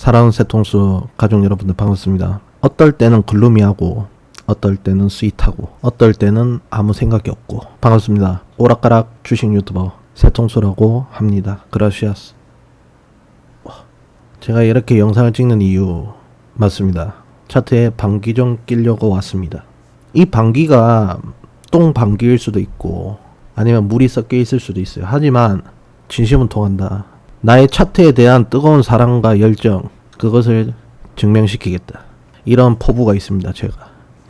사랑하는 새통수 가족 여러분들 반갑습니다. 어떨 때는 글루미하고 어떨 때는 스윗하고 어떨 때는 아무 생각이 없고 반갑습니다. 오락가락 주식 유튜버 새통수라고 합니다. 그라시아스. 제가 이렇게 영상을 찍는 이유 맞습니다. 차트에 방귀 좀 끼려고 왔습니다. 이 방귀가 똥 방귀일 수도 있고 아니면 물이 섞여 있을 수도 있어요. 하지만 진심은 통한다. 나의 차트에 대한 뜨거운 사랑과 열정 그것을 증명시키겠다. 이런 포부가 있습니다. 제가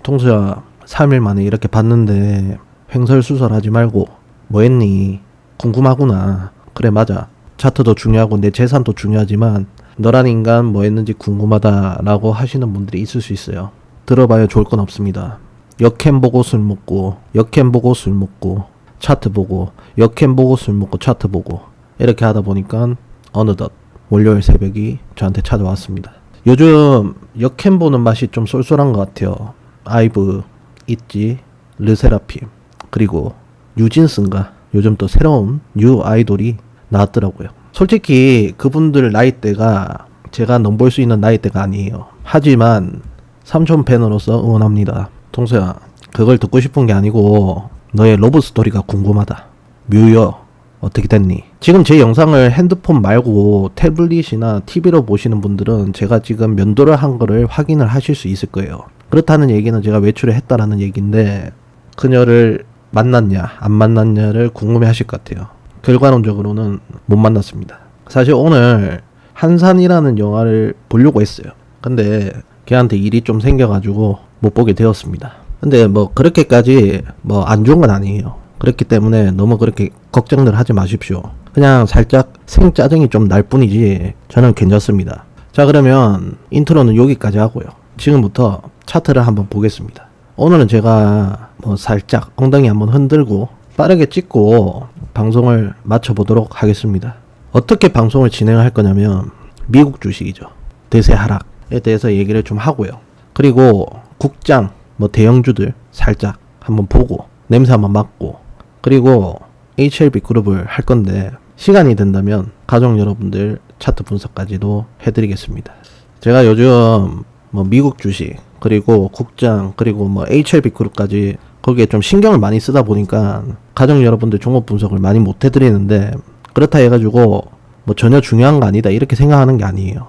통수야 3일 만에 이렇게 봤는데 횡설수설하지 말고 뭐 했니? 궁금하구나. 그래 맞아. 차트도 중요하고 내 재산도 중요하지만 너란 인간 뭐 했는지 궁금하다라고 하시는 분들이 있을 수 있어요. 들어봐야 좋을 건 없습니다. 역캠 보고 술 먹고 역캠 보고 술 먹고 차트 보고 역캠 보고 술 먹고 차트 보고 이렇게 하다 보니까 어느덧 월요일 새벽이 저한테 찾아왔습니다. 요즘 역캠 보는 맛이 좀 쏠쏠한 것 같아요. 아이브, 있지, 르세라핌, 그리고 뉴진스인가 요즘 또 새로운 뉴 아이돌이 나왔더라고요. 솔직히 그분들 나이대가 제가 넘볼 수 있는 나이대가 아니에요. 하지만 삼촌 팬으로서 응원합니다. 동서야, 그걸 듣고 싶은 게 아니고 너의 러브 스토리가 궁금하다. 뮤여 어떻게 됐니? 지금 제 영상을 핸드폰 말고 태블릿이나 TV로 보시는 분들은 제가 지금 면도를 한 거를 확인을 하실 수 있을 거예요. 그렇다는 얘기는 제가 외출을 했다라는 얘기인데 그녀를 만났냐 안 만났냐를 궁금해 하실 것 같아요. 결과론적으로는 못 만났습니다. 사실 오늘 한산이라는 영화를 보려고 했어요. 근데 걔한테 일이 좀 생겨가지고 못 보게 되었습니다. 근데 뭐 그렇게까지 뭐 안 좋은 건 아니에요. 그렇기 때문에 너무 그렇게 걱정들 하지 마십시오. 그냥 살짝 생짜증이 좀 날 뿐이지 저는 괜찮습니다. 자 그러면 인트로는 여기까지 하고요. 지금부터 차트를 한번 보겠습니다. 오늘은 제가 뭐 살짝 엉덩이 한번 흔들고 빠르게 찍고 방송을 마쳐보도록 하겠습니다. 어떻게 방송을 진행할 거냐면 미국 주식이죠. 대세 하락에 대해서 얘기를 좀 하고요. 그리고 국장 뭐 대형주들 살짝 한번 보고 냄새 한번 맡고 그리고 HLB 그룹을 할 건데 시간이 된다면 가족 여러분들 차트 분석까지도 해드리겠습니다. 제가 요즘 뭐 미국 주식 그리고 국장 그리고 뭐 HLB 그룹까지 거기에 좀 신경을 많이 쓰다 보니까 가족 여러분들 종목 분석을 많이 못 해드리는데 그렇다 해가지고 뭐 전혀 중요한 거 아니다 이렇게 생각하는 게 아니에요.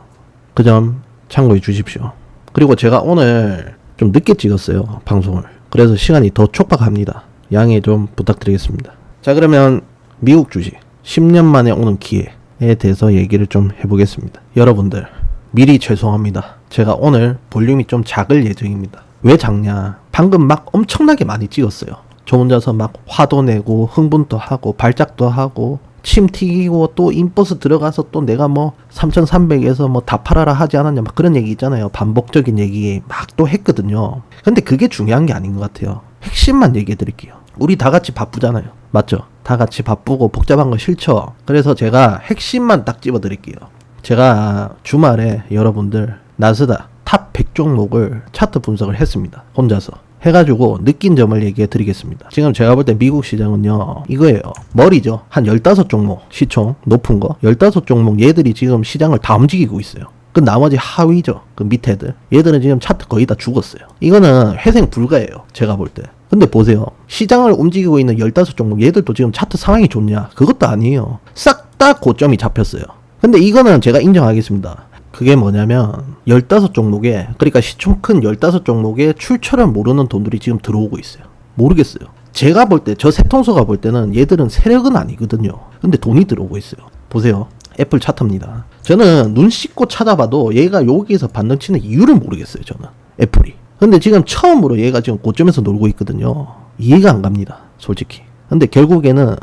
그 점 참고해 주십시오. 그리고 제가 오늘 좀 늦게 찍었어요 방송을. 그래서 시간이 더 촉박합니다. 양해 좀 부탁드리겠습니다. 자 그러면 미국 주식 10년 만에 오는 기회에 대해서 얘기를 좀 해보겠습니다. 여러분들 미리 죄송합니다. 제가 오늘 볼륨이 좀 작을 예정입니다. 왜 작냐? 방금 막 엄청나게 많이 찍었어요. 저 혼자서 막 화도 내고 흥분도 하고 발작도 하고 침 튀기고 또 인버스 들어가서 또 내가 뭐 3300에서 뭐 다 팔아라 하지 않았냐 막 그런 얘기 있잖아요. 반복적인 얘기 막 또 했거든요. 근데 그게 중요한 게 아닌 것 같아요. 핵심만 얘기해 드릴게요. 우리 다 같이 바쁘잖아요. 맞죠? 다 같이 바쁘고 복잡한 거 싫죠? 그래서 제가 핵심만 딱 집어 드릴게요. 제가 주말에 여러분들 나스다 탑100 종목을 차트 분석을 했습니다. 혼자서. 해가지고 느낀 점을 얘기해 드리겠습니다. 지금 제가 볼 때 미국 시장은요, 이거예요. 머리죠. 한 15종목, 시총 높은 거. 15종목 얘들이 지금 시장을 다 움직이고 있어요. 그 나머지 하위죠. 그 밑에들. 얘들은 지금 차트 거의 다 죽었어요. 이거는 회생 불가예요. 제가 볼 때. 근데 보세요. 시장을 움직이고 있는 15종목 얘들도 지금 차트 상황이 좋냐? 그것도 아니에요. 싹 다 고점이 잡혔어요. 근데 이거는 제가 인정하겠습니다. 그게 뭐냐면 15종목에 그러니까 시총 큰 15종목에 출처를 모르는 돈들이 지금 들어오고 있어요. 모르겠어요. 제가 볼 때 저 세통수가 볼 때는 얘들은 세력은 아니거든요. 근데 돈이 들어오고 있어요. 보세요. 애플 차트입니다. 저는 눈 씻고 찾아봐도 얘가 여기에서 반등 치는 이유를 모르겠어요. 저는 애플이. 근데 지금 처음으로 얘가 지금 고점에서 놀고 있거든요. 이해가 안 갑니다. 솔직히. 근데 결국에는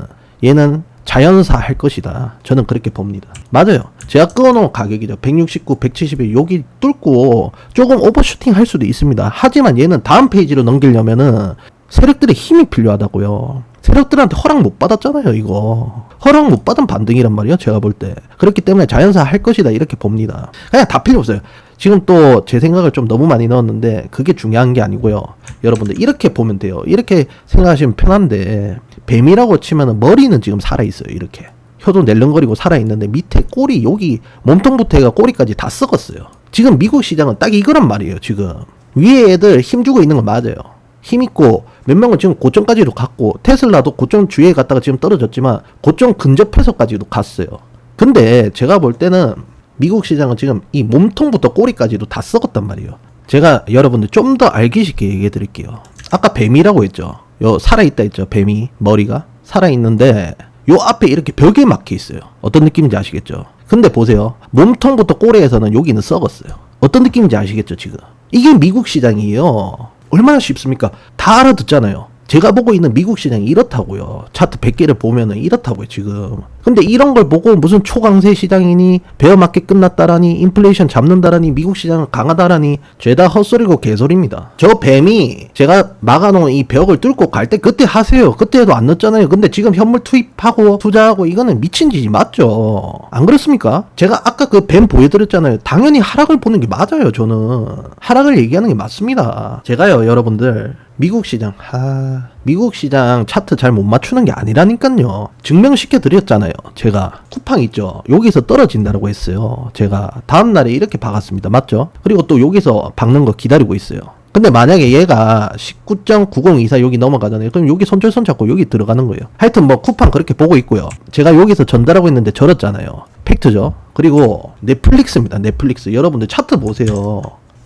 얘는 자연사 할 것이다. 저는 그렇게 봅니다. 맞아요. 제가 끊어놓은 가격이죠. 169, 170에 여기 뚫고 조금 오버슈팅 할 수도 있습니다. 하지만 얘는 다음 페이지로 넘기려면은 세력들의 힘이 필요하다고요. 세력들한테 허락 못 받았잖아요, 이거. 허락 못 받은 반등이란 말이에요, 제가 볼 때. 그렇기 때문에 자연사 할 것이다, 이렇게 봅니다. 그냥 다 필요 없어요. 지금 또 제 생각을 좀 너무 많이 넣었는데, 그게 중요한 게 아니고요. 여러분들, 이렇게 보면 돼요. 이렇게 생각하시면 편한데, 뱀이라고 치면은 머리는 지금 살아 있어요, 이렇게. 혀도 낼름거리고 살아 있는데 밑에 꼬리 여기 몸통부터 해가 꼬리까지 다 썩었어요. 지금 미국 시장은 딱 이거란 말이에요. 지금 위에 애들 힘 주고 있는 건 맞아요. 힘 있고 몇 명은 지금 고점까지도 갔고 테슬라도 고점 주위에 갔다가 지금 떨어졌지만 고점 근접해서까지도 갔어요. 근데 제가 볼 때는 미국 시장은 지금 이 몸통부터 꼬리까지도 다 썩었단 말이에요. 제가 여러분들 좀 더 알기 쉽게 얘기해 드릴게요. 아까 뱀이라고 했죠. 요 살아있다 했죠. 뱀이 머리가 살아있는데 요 앞에 이렇게 벽에 막혀 있어요. 어떤 느낌인지 아시겠죠? 근데 보세요. 몸통부터 꼬리에서는 여기는 썩었어요. 어떤 느낌인지 아시겠죠, 지금? 이게 미국 시장이에요. 얼마나 쉽습니까? 다 알아듣잖아요. 제가 보고 있는 미국 시장이 이렇다고요. 차트 100개를 보면은 이렇다고요, 지금. 근데 이런 걸 보고 무슨 초강세 시장이니, 베어 마켓 끝났다라니, 인플레이션 잡는다라니, 미국 시장은 강하다라니, 죄다 헛소리고 개소리입니다. 저 뱀이 제가 막아놓은 이 벽을 뚫고 갈 때 그때 하세요. 그때도 안 넣었잖아요. 근데 지금 현물 투입하고 투자하고 이거는 미친 짓이 맞죠. 안 그렇습니까? 제가 아까 그 뱀 보여드렸잖아요. 당연히 하락을 보는 게 맞아요, 저는. 하락을 얘기하는 게 맞습니다. 제가요, 여러분들. 미국 시장, 하, 미국 시장 차트 잘 못 맞추는 게 아니라니까요. 증명시켜 드렸잖아요. 제가 쿠팡 있죠. 여기서 떨어진다고 했어요. 제가 다음 날에 이렇게 박았습니다. 맞죠? 그리고 또 여기서 박는 거 기다리고 있어요. 근데 만약에 얘가 19.9024 여기 넘어가잖아요. 그럼 여기 손절선 잡고 여기 들어가는 거예요. 하여튼 뭐 쿠팡 그렇게 보고 있고요. 제가 여기서 전달하고 있는데 절었잖아요. 팩트죠. 그리고 넷플릭스입니다. 넷플릭스. 여러분들 차트 보세요.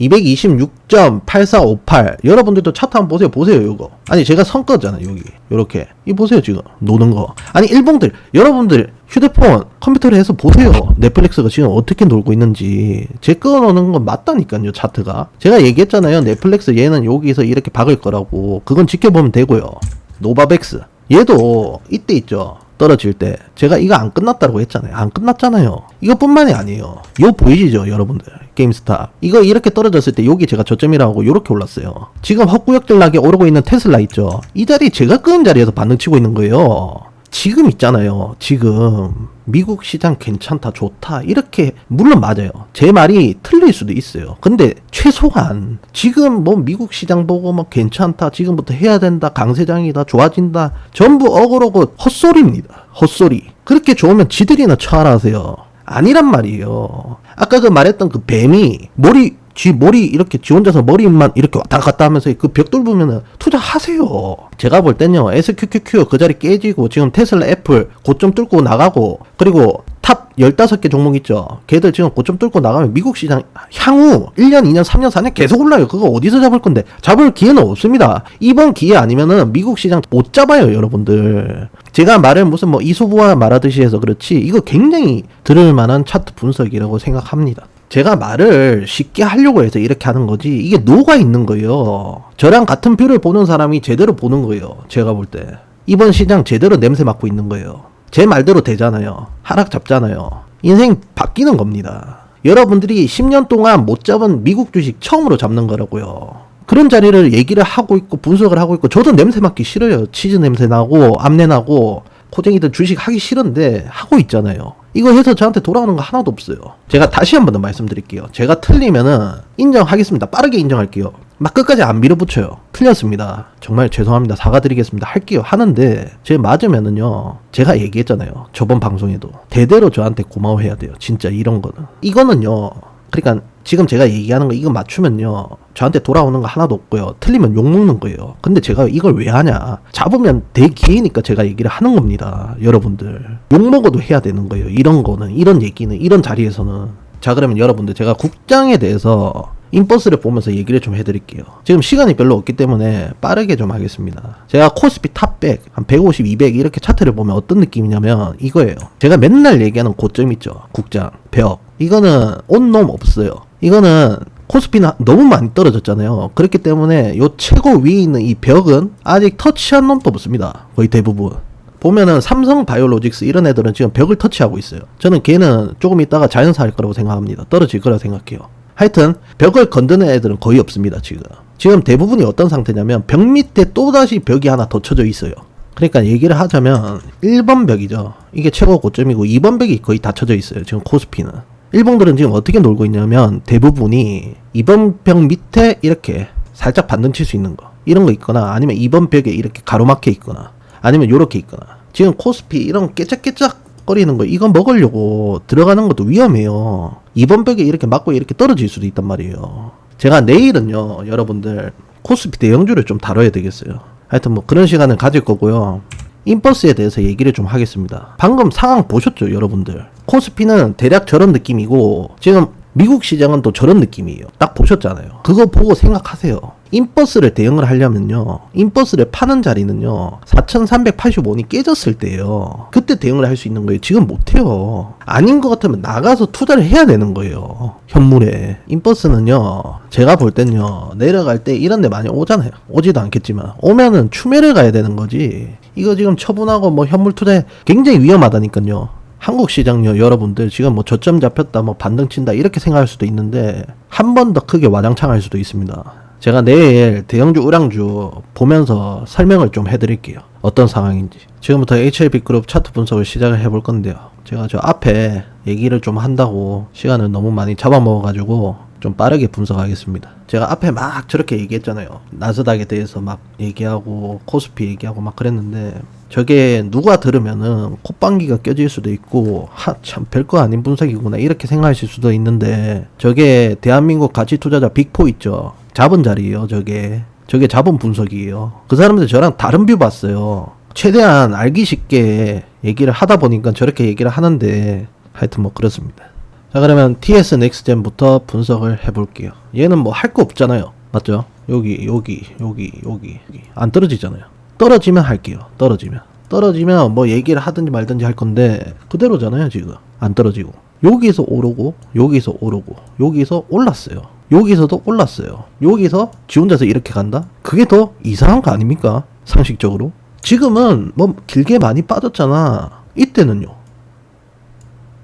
226.8458 여러분들도 차트 한번 보세요. 보세요 요거. 아니 제가 선 거잖아요 여기. 요렇게. 이 보세요 지금. 노는 거. 아니 일봉들. 여러분들 휴대폰 컴퓨터로 해서 보세요. 넷플릭스가 지금 어떻게 놀고 있는지. 제 끊어놓는 건 맞다니까요 차트가. 제가 얘기했잖아요. 넷플릭스 얘는 여기서 이렇게 박을 거라고. 그건 지켜보면 되고요. 노바백스. 얘도 이때 있죠. 떨어질 때. 제가 이거 안 끝났다고 했잖아요. 안 끝났잖아요. 이것뿐만이 아니에요. 이거 보이시죠, 여러분들? 게임스타. 이거 이렇게 떨어졌을 때 여기 제가 저점이라고 이렇게 올랐어요. 지금 헛구역질 나게 오르고 있는 테슬라 있죠. 이 자리 제가 끄는 자리에서 반등 치고 있는 거예요. 지금 있잖아요. 지금 미국 시장 괜찮다, 좋다 이렇게 물론 맞아요. 제 말이 틀릴 수도 있어요. 근데 최소한 지금 뭐 미국 시장 보고 뭐 괜찮다, 지금부터 해야 된다, 강세장이다, 좋아진다 전부 어그로고 헛소리입니다. 헛소리. 그렇게 좋으면 지들이나 처하라세요. 아니란 말이에요. 아까 그 말했던 그 뱀이 머리 지 머리 이렇게 지 혼자서 머리만 이렇게 왔다 갔다 하면서 그벽 뚫으면은 투자하세요. 제가 볼 땐요 SQQQ 그 자리 깨지고 지금 테슬라 애플 고점 뚫고 나가고 그리고 탑 15개 종목 있죠. 걔들 지금 고점 뚫고 나가면 미국 시장 향후 1년, 2년, 3년, 4년 계속 올라요. 그거 어디서 잡을 건데? 잡을 기회는 없습니다. 이번 기회 아니면은 미국 시장 못 잡아요, 여러분들. 제가 말을 무슨 뭐 이소부와 말하듯이 해서 그렇지 이거 굉장히 들을 만한 차트 분석이라고 생각합니다. 제가 말을 쉽게 하려고 해서 이렇게 하는 거지 이게 노가 있는 거예요. 저랑 같은 뷰를 보는 사람이 제대로 보는 거예요. 제가 볼 때. 이번 시장 제대로 냄새 맡고 있는 거예요. 제 말대로 되잖아요. 하락 잡잖아요. 인생 바뀌는 겁니다. 여러분들이 10년 동안 못 잡은 미국 주식 처음으로 잡는 거라고요. 그런 자리를 얘기를 하고 있고 분석을 하고 있고 저도 냄새 맡기 싫어요. 치즈 냄새 나고 암내 나고 코쟁이들 주식 하기 싫은데 하고 있잖아요. 이거 해서 저한테 돌아오는 거 하나도 없어요. 제가 다시 한 번 더 말씀드릴게요. 제가 틀리면은 인정하겠습니다. 빠르게 인정할게요. 막 끝까지 안 밀어붙여요. 틀렸습니다. 정말 죄송합니다. 사과드리겠습니다. 할게요. 하는데 제 맞으면은요. 제가 얘기했잖아요. 저번 방송에도 대대로 저한테 고마워해야 돼요. 진짜 이런 거는. 이거는요. 그러니까 지금 제가 얘기하는 거 이거 맞추면요. 저한테 돌아오는 거 하나도 없고요. 틀리면 욕 먹는 거예요. 근데 제가 이걸 왜 하냐. 잡으면 대기회니까 제가 얘기를 하는 겁니다 여러분들. 욕 먹어도 해야 되는 거예요. 이런 거는 이런 얘기는 이런 자리에서는. 자 그러면 여러분들 제가 국장에 대해서 인버스를 보면서 얘기를 좀 해드릴게요. 지금 시간이 별로 없기 때문에 빠르게 좀 하겠습니다. 제가 코스피 탑백 한 150, 200 이렇게 차트를 보면 어떤 느낌이냐면 이거예요. 제가 맨날 얘기하는 고점 있죠. 국장, 벽. 이거는 온놈 없어요. 이거는 코스피는 너무 많이 떨어졌잖아요. 그렇기 때문에 요 최고 위에 있는 이 벽은 아직 터치한 놈도 없습니다. 거의 대부분. 보면은 삼성 바이오로직스 이런 애들은 지금 벽을 터치하고 있어요. 저는 걔는 조금 있다가 자연사 할 거라고 생각합니다. 떨어질 거라고 생각해요. 하여튼 벽을 건드는 애들은 거의 없습니다 지금. 지금 대부분이 어떤 상태냐면 벽 밑에 또다시 벽이 하나 더 쳐져 있어요. 그러니까 얘기를 하자면 1번 벽이죠. 이게 최고 고점이고 2번 벽이 거의 다 쳐져 있어요 지금 코스피는. 일봉들은 지금 어떻게 놀고 있냐면 대부분이 2번 벽 밑에 이렇게 살짝 반등 칠 수 있는 거. 이런 거 있거나 아니면 2번 벽에 이렇게 가로막혀 있거나 아니면 요렇게 있거나. 지금 코스피 이런 깨짝깨짝 펄럭거리는 거 이거 먹으려고 들어가는 것도 위험해요. 이번 벽에 이렇게 맞고 이렇게 떨어질 수도 있단 말이에요. 제가 내일은요, 여러분들 코스피 대형주를 좀 다뤄야 되겠어요. 하여튼 뭐 그런 시간을 가질 거고요. 인버스에 대해서 얘기를 좀 하겠습니다. 방금 상황 보셨죠, 여러분들? 코스피는 대략 저런 느낌이고 지금 미국 시장은 또 저런 느낌이에요. 딱 보셨잖아요. 그거 보고 생각하세요. 인버스를 대응을 하려면요. 인버스를 파는 자리는요. 4,385원이 깨졌을 때예요. 그때 대응을 할 수 있는 거예요. 지금 못 해요. 아닌 것 같으면 나가서 투자를 해야 되는 거예요. 현물에. 인버스는요. 제가 볼 땐요. 내려갈 때 이런 데 많이 오잖아요. 오지도 않겠지만. 오면은 추매를 가야 되는 거지. 이거 지금 처분하고 뭐 현물 투자에 굉장히 위험하다니까요. 한국 시장요 여러분들 지금 뭐 저점 잡혔다 뭐 반등 친다 이렇게 생각할 수도 있는데 한 번 더 크게 와장창 할 수도 있습니다. 제가 내일 대형주 우량주 보면서 설명을 좀 해드릴게요. 어떤 상황인지. 지금부터 HLB 그룹 차트 분석을 시작을 해볼 건데요. 제가 저 앞에 얘기를 좀 한다고 시간을 너무 많이 잡아먹어가지고 좀 빠르게 분석하겠습니다. 제가 앞에 막 저렇게 얘기했잖아요. 나스닥에 대해서 막 얘기하고 코스피 얘기하고 막 그랬는데 저게 누가 들으면은 콧방귀가 껴질 수도 있고 하참 별거 아닌 분석이구나 이렇게 생각하실 수도 있는데 저게 대한민국 가치 투자자 빅포 있죠. 잡은 자리예요. 저게 저게 잡은 분석이에요. 그 사람들 저랑 다른 뷰 봤어요. 최대한 알기 쉽게 얘기를 하다 보니까 저렇게 얘기를 하는데 하여튼 뭐 그렇습니다. 자 그러면 TS 넥스젠부터 분석을 해볼게요. 얘는 뭐 할 거 없잖아요. 맞죠? 여기 여기 여기 여기 여기. 안 떨어지잖아요. 떨어지면 할게요. 떨어지면 떨어지면 뭐 얘기를 하든지 말든지 할 건데 그대로잖아요 지금 안 떨어지고 여기서 오르고 여기서 오르고 여기서 올랐어요. 여기서도 올랐어요. 여기서 지 혼자서 이렇게 간다? 그게 더 이상한 거 아닙니까? 상식적으로. 지금은 뭐 길게 많이 빠졌잖아. 이때는요.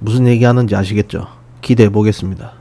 무슨 얘기하는지 아시겠죠? 기대해 보겠습니다.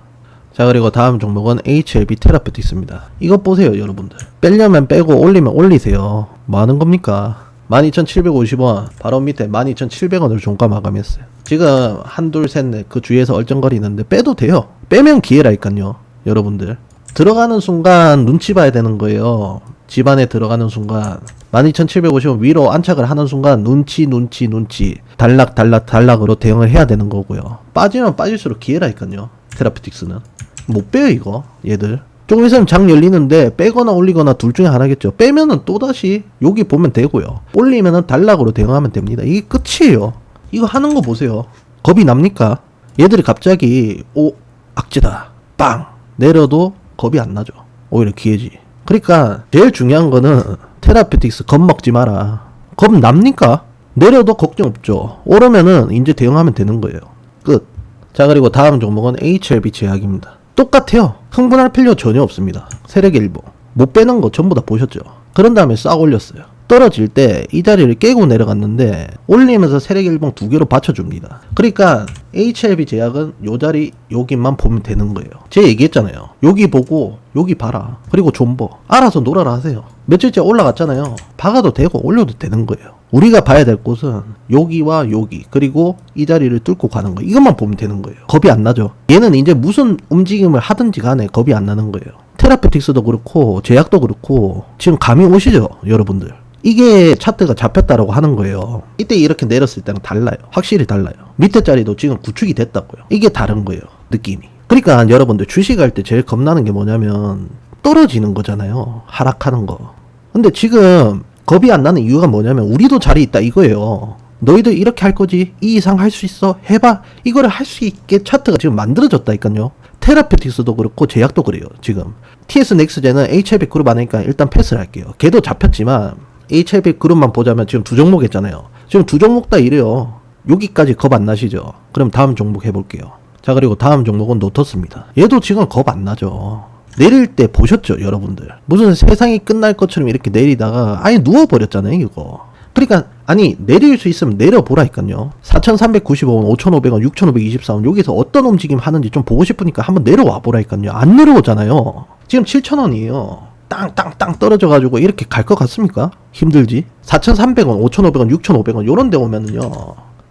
자 그리고 다음 종목은 HLB 테라피틱스입니다. 이것 보세요 여러분들. 빼려면 빼고 올리면 올리세요. 뭐 하는 겁니까? 12,750원 바로 밑에 12,700원을 종가 마감했어요. 지금 한 둘 셋 넷 그 주위에서 얼쩡거리는데 빼도 돼요. 빼면 기회라니까요. 여러분들. 들어가는 순간 눈치 봐야 되는 거예요. 집안에 들어가는 순간 12,750원 위로 안착을 하는 순간 눈치 눈치 눈치 단락 단락 단락으로 대응을 해야 되는 거고요. 빠지면 빠질수록 기회라니까요. 테라피틱스는 못 빼요 이거 얘들. 조금 있으면 장 열리는데 빼거나 올리거나 둘 중에 하나겠죠. 빼면은 또다시 여기 보면 되고요. 올리면은 단락으로 대응하면 됩니다. 이게 끝이에요. 이거 하는 거 보세요. 겁이 납니까? 얘들이 갑자기 오 악재다 빵 내려도 겁이 안 나죠. 오히려 기회지. 그러니까 제일 중요한 거는 테라피틱스 겁 먹지 마라. 겁 납니까? 내려도 걱정 없죠. 오르면은 이제 대응하면 되는 거예요. 끝. 자 그리고 다음 종목은 HLB 제약입니다. 똑같아요. 흥분할 필요 전혀 없습니다. 세력 일보 못 빼는 거 전부 다 보셨죠. 그런 다음에 싹 올렸어요. 떨어질 때 이 자리를 깨고 내려갔는데 올리면서 세력 일봉 두 개로 받쳐줍니다. 그러니까 HLB 제약은 요 자리 여기만 보면 되는 거예요. 제가 얘기했잖아요. 여기 보고 여기 봐라. 그리고 존버 알아서 놀아라 하세요. 며칠째 올라갔잖아요. 박아도 되고 올려도 되는 거예요. 우리가 봐야 될 곳은 여기와 여기 그리고 이 자리를 뚫고 가는 거 이것만 보면 되는 거예요. 겁이 안 나죠. 얘는 이제 무슨 움직임을 하든지 간에 겁이 안 나는 거예요. 테라피틱스도 그렇고 제약도 그렇고 지금 감이 오시죠, 여러분들. 이게 차트가 잡혔다라고 하는 거예요. 이때 이렇게 내렸을 때는 달라요. 확실히 달라요. 밑에 자리도 지금 구축이 됐다고요. 이게 다른 거예요. 느낌이. 그러니까 여러분들 주식할 때 제일 겁나는 게 뭐냐면 떨어지는 거잖아요. 하락하는 거. 근데 지금 겁이 안 나는 이유가 뭐냐면 우리도 자리 있다 이거예요. 너희도 이렇게 할 거지? 이 이상 할 수 있어? 해봐. 이거를 할 수 있게 차트가 지금 만들어졌다니까요. 테라피틱스도 그렇고 제약도 그래요. 지금 TS 넥스제는 HLB 그룹 아니니까 일단 패스를 할게요. 걔도 잡혔지만 HLB 그룹만 보자면 지금 두 종목 했잖아요. 지금 두 종목 다 이래요. 여기까지 겁 안 나시죠? 그럼 다음 종목 해볼게요. 자 그리고 다음 종목은 노터스입니다. 얘도 지금 겁 안 나죠. 내릴 때 보셨죠, 여러분들? 무슨 세상이 끝날 것처럼 이렇게 내리다가 아예 누워버렸잖아요, 이거. 그러니까 아니 내릴 수 있으면 내려보라니까요. 4,395원, 5,500원, 6,524원 여기서 어떤 움직임 하는지 좀 보고 싶으니까 한번 내려와 보라니까요. 안 내려오잖아요. 지금 7,000원이에요. 땅땅땅 떨어져 가지고 이렇게 갈 것 같습니까? 힘들지. 4,300원, 5,500원, 6,500원 요런 데 오면은요.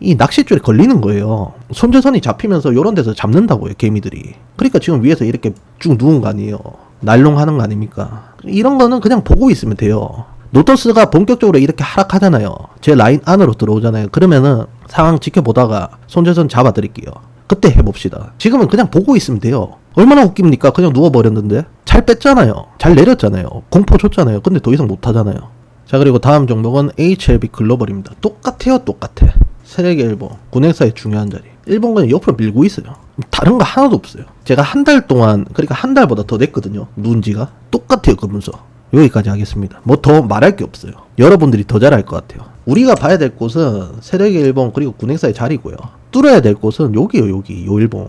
이 낚싯줄에 걸리는 거예요. 손재선이 잡히면서 요런 데서 잡는다고요, 개미들이. 그러니까 지금 위에서 이렇게 쭉 누운 거 아니에요. 날롱 하는 거 아닙니까? 이런 거는 그냥 보고 있으면 돼요. 노터스가 본격적으로 이렇게 하락하잖아요. 제 라인 안으로 들어오잖아요. 그러면은 상황 지켜보다가 손재선 잡아드릴게요. 그때 해봅시다. 지금은 그냥 보고 있으면 돼요. 얼마나 웃깁니까? 그냥 누워버렸는데? 잘 뺐잖아요. 잘 내렸잖아요. 공포 줬잖아요. 근데 더 이상 못하잖아요. 자, 그리고 다음 종목은 HLB 글로벌입니다. 똑같아요, 똑같아. 세력의 일본, 군행사의 중요한 자리. 일본 그냥 옆으로 밀고 있어요. 다른 거 하나도 없어요. 제가 한 달 동안, 그러니까 한 달보다 더 냈거든요. 누군지가. 똑같아요, 그 문서. 여기까지 하겠습니다. 뭐 더 말할 게 없어요. 여러분들이 더잘알것 같아요. 우리가 봐야 될 곳은 세력의 일본 그리고 군행사의 자리고요. 뚫어야 될 곳은 여기요, 여기. 요 일본.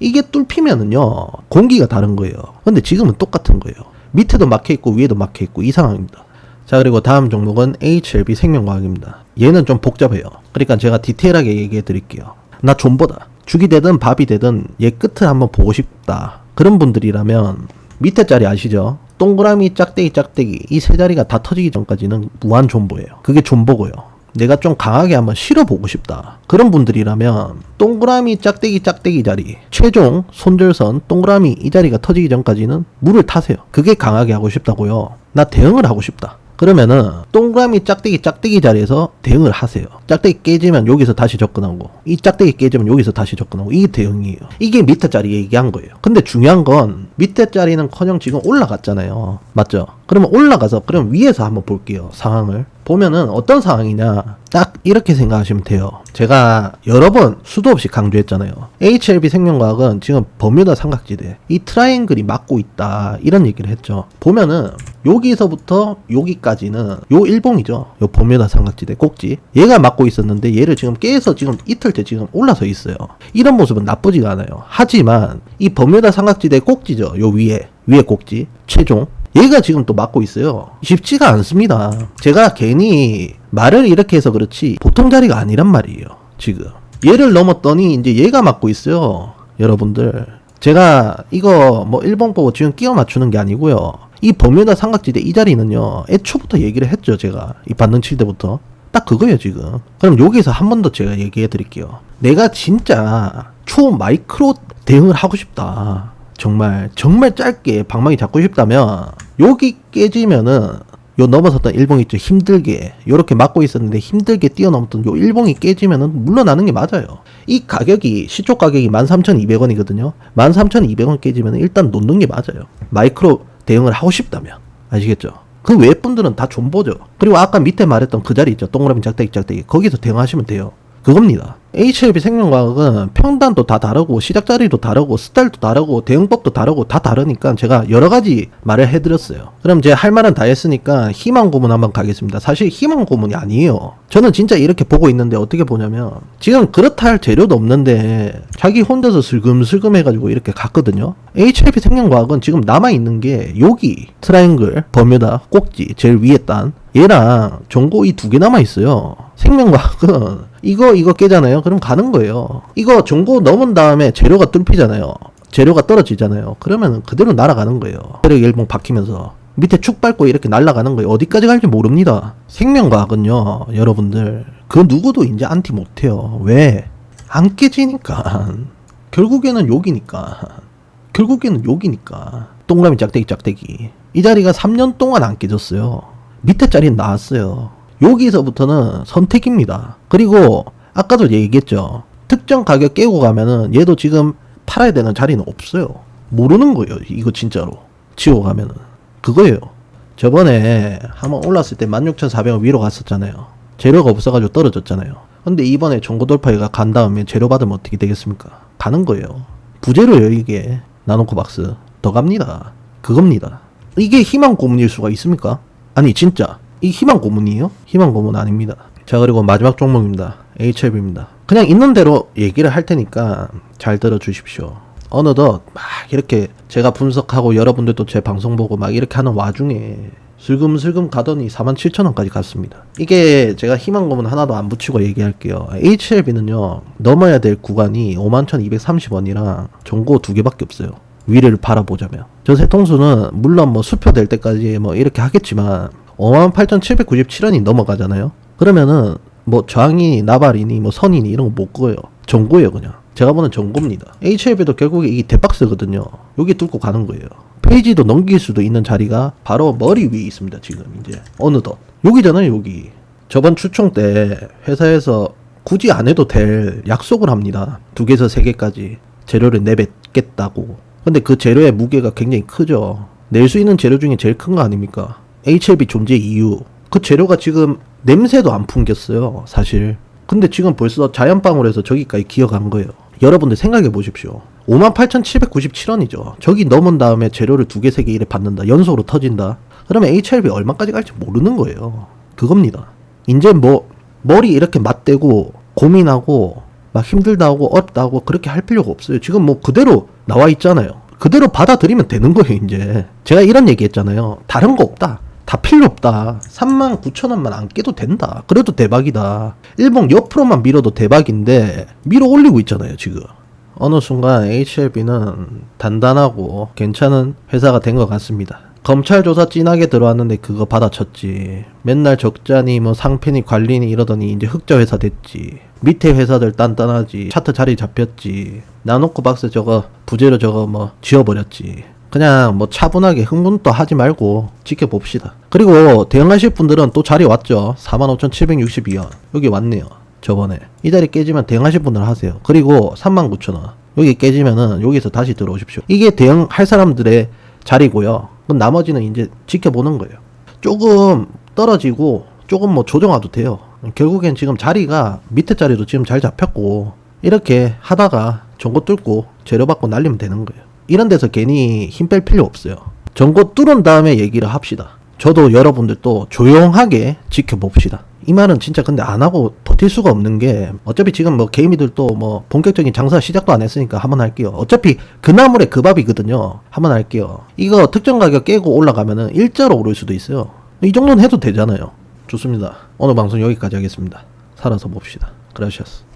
이게 뚫히면은요, 공기가 다른 거예요. 근데 지금은 똑같은 거예요. 밑에도 막혀 있고 위에도 막혀 있고 이 상황입니다. 자, 그리고 다음 종목은 HLB 생명과학입니다. 얘는 좀 복잡해요. 그러니까 제가 디테일하게 얘기해 드릴게요. 나 존버다. 죽이 되든 밥이 되든 얘 끝을 한번 보고 싶다. 그런 분들이라면 밑에 자리 아시죠? 동그라미 짝대기 짝대기 이 세 자리가 다 터지기 전까지는 무한 존버예요. 그게 존버고요. 내가 좀 강하게 한번 실어보고 싶다. 그런 분들이라면 동그라미 짝대기 짝대기 자리 최종 손절선 동그라미 이 자리가 터지기 전까지는 물을 타세요. 그게 강하게 하고 싶다고요. 나 대응을 하고 싶다. 그러면은 동그라미 짝대기 짝대기 자리에서 대응을 하세요. 짝대기 깨지면 여기서 다시 접근하고 이 짝대기 깨지면 여기서 다시 접근하고 이게 대응이에요. 이게 밑에 자리 얘기한 거예요. 근데 중요한 건 밑에 자리는커녕 지금 올라갔잖아요. 맞죠? 그러면 올라가서 그럼 위에서 한번 볼게요. 상황을. 보면은 어떤 상황이냐 딱 이렇게 생각하시면 돼요. 제가 여러 번 수도 없이 강조했잖아요. HLB 생명과학은 지금 버뮤다 삼각지대 이 트라이앵글이 막고 있다 이런 얘기를 했죠. 보면은 여기서부터 여기까지는 요 일봉이죠. 요 버뮤다 삼각지대 꼭지. 얘가 막고 있었는데 얘를 지금 깨서 지금 이틀째 지금 올라서 있어요. 이런 모습은 나쁘지가 않아요. 하지만 이 버뮤다 삼각지대 꼭지죠. 요 위에 위에 꼭지. 최종 얘가 지금 또 막고 있어요. 쉽지가 않습니다. 제가 괜히 말을 이렇게 해서 그렇지 보통 자리가 아니란 말이에요. 지금 얘를 넘었더니 이제 얘가 막고 있어요. 여러분들 제가 이거 뭐 일본 보고 지금 끼워 맞추는 게 아니고요. 이 버뮤다 삼각지대 이 자리는요. 애초부터 얘기를 했죠. 제가 이 반등 칠 때부터 딱 그거예요 지금. 그럼 여기서 한 번 더 제가 얘기해 드릴게요. 내가 진짜 초 마이크로 대응을 하고 싶다. 정말 정말 짧게 방망이 잡고 싶다면 여기 깨지면은 요 넘어섰던 일봉이 있죠 힘들게 요렇게 막고 있었는데 힘들게 뛰어넘던 요 일봉이 깨지면은 물러나는 게 맞아요. 이 가격이 시초 가격이 13,200원이거든요. 13,200원 깨지면 일단 놓는 게 맞아요. 마이크로 대응을 하고 싶다면. 아시겠죠? 그 외 분들은 다 존버죠. 그리고 아까 밑에 말했던 그 자리 있죠? 동그라미 짝대기 짝대기. 거기서 대응하시면 돼요 그겁니다. HLB 생명과학은 평단도 다 다르고 시작 자리도 다르고 스타일도 다르고 대응법도 다르고 다 다르니까 제가 여러 가지 말을 해드렸어요. 그럼 제 할 말은 다 했으니까 희망 고문 한번 가겠습니다. 사실 희망 고문이 아니에요. 저는 진짜 이렇게 보고 있는데 어떻게 보냐면 지금 그렇다 할 재료도 없는데 자기 혼자서 슬금슬금 해가지고 이렇게 갔거든요. HLB 생명과학은 지금 남아 있는 게 여기 트라이앵글 버뮤다 꼭지 제일 위에 단 얘랑 전고 이 두 개 남아 있어요. 생명과학은 이거 이거 깨잖아요. 그럼 가는 거예요. 이거 전고 넘은 다음에 재료가 뚫히잖아요. 재료가 떨어지잖아요. 그러면 그대로 날아가는 거예요. 세력 일봉 박히면서 밑에 축 밟고 이렇게 날아가는 거예요. 어디까지 갈지 모릅니다. 생명과학은요, 여러분들 그 누구도 이제 안티 못해요. 왜? 안 깨지니까. 결국에는 욕이니까. 결국에는 욕이니까. 동그라미 짝대기 짝대기. 이 자리가 3년 동안 안 깨졌어요. 밑에 자리는 나왔어요. 여기서부터는 선택입니다. 그리고 아까도 얘기했죠. 특정 가격 깨고 가면은 얘도 지금 팔아야 되는 자리는 없어요. 모르는 거예요. 이거 진짜로. 치고 가면은. 그거예요. 저번에 한번 올랐을 때 16,400원 위로 갔었잖아요. 재료가 없어가지고 떨어졌잖아요. 근데 이번에 정고 돌파가 간 다음에 재료 받으면 어떻게 되겠습니까? 가는 거예요. 부재료예요, 이게. 나노코 박스. 더 갑니다. 그겁니다. 이게 희망 고문일 수가 있습니까? 아니, 진짜. 이 희망 고문이에요? 희망 고문 아닙니다. 자, 그리고 마지막 종목입니다. HLB입니다. 그냥 있는 대로 얘기를 할 테니까 잘 들어주십시오. 어느덧 막 이렇게 제가 분석하고 여러분들도 제 방송 보고 막 이렇게 하는 와중에 슬금슬금 가더니 47,000원까지 갔습니다. 이게 제가 희망 고문 하나도 안 붙이고 얘기할게요. HLB는요, 넘어야 될 구간이 51,230원이랑 종고 두 개밖에 없어요. 위를 바라보자면. 저 세통수는 물론 뭐 수표 될 때까지 뭐 이렇게 하겠지만 58,797원이 넘어가잖아요. 그러면은 뭐 저항이 나발이니 뭐 선이니 이런 거못 그어요. 정고예요 그냥. 제가 보는 정고입니다. HLB도 결국에 이게 대박스거든요. 여기 뚫고 가는 거예요. 페이지도 넘길 수도 있는 자리가 바로 머리 위에 있습니다. 지금 이제 어느덧 여기잖아요. 여기 저번 추총 때 회사에서 굳이 안 해도 될 약속을 합니다. 두 개에서 세 개까지 재료를 내뱉겠다고. 근데 그 재료의 무게가 굉장히 크죠. 낼 수 있는 재료 중에 제일 큰 거 아닙니까? HLB 존재 이유. 그 재료가 지금 냄새도 안 풍겼어요. 사실. 근데 지금 벌써 자연방울에서 저기까지 기어간 거예요. 여러분들 생각해 보십시오. 58,797원이죠. 저기 넘은 다음에 재료를 두 개, 세 개 이래 받는다. 연속으로 터진다. 그러면 HLB 얼마까지 갈지 모르는 거예요. 그겁니다. 이제 뭐, 머리 이렇게 맞대고, 고민하고, 막 힘들다고, 어렵다고, 그렇게 할 필요가 없어요. 지금 뭐 그대로 나와 있잖아요. 그대로 받아들이면 되는 거예요, 이제. 제가 이런 얘기 했잖아요. 다른 거 없다. 다 필요 없다. 3만 9천 원만 안 깨도 된다. 그래도 대박이다. 일본 옆으로만 밀어도 대박인데 밀어 올리고 있잖아요, 지금. 어느 순간 HLB는 단단하고 괜찮은 회사가 된 것 같습니다. 검찰 조사 진하게 들어왔는데 그거 받아쳤지. 맨날 적자니 뭐 상편이 관리니 이러더니 이제 흑자 회사 됐지. 밑에 회사들 단단하지. 차트 자리 잡혔지. 나노코 박스 저거 부재료 저거 뭐 지워버렸지. 그냥 뭐 차분하게 흥분도 하지 말고 지켜봅시다. 그리고 대응하실 분들은 또 자리 왔죠. 45,762원. 여기 왔네요. 저번에. 이 자리 깨지면 대응하실 분들 하세요. 그리고 39,000원. 여기 깨지면은 여기서 다시 들어오십시오. 이게 대응할 사람들의 자리고요. 그럼 나머지는 이제 지켜보는 거예요. 조금 떨어지고 조금 뭐 조정해도 돼요. 결국엔 지금 자리가 밑에 자리도 지금 잘 잡혔고 이렇게 하다가 전고 뚫고 재료 받고 날리면 되는 거예요. 이런 데서 괜히 힘 뺄 필요 없어요. 전고 뚫은 다음에 얘기를 합시다. 저도 여러분들 또 조용하게 지켜봅시다. 이 말은 진짜 근데 안 하고 버틸 수가 없는 게 어차피 지금 뭐 개미들 또뭐 본격적인 장사 시작도 안 했으니까 한번 할게요. 어차피 그 나물에 그 밥이거든요. 한번 할게요. 이거 특정 가격 깨고 올라가면은 일자로 오를 수도 있어요. 이 정도는 해도 되잖아요. 좋습니다. 오늘 방송 여기까지 하겠습니다. 살아서 봅시다. 그라시아스.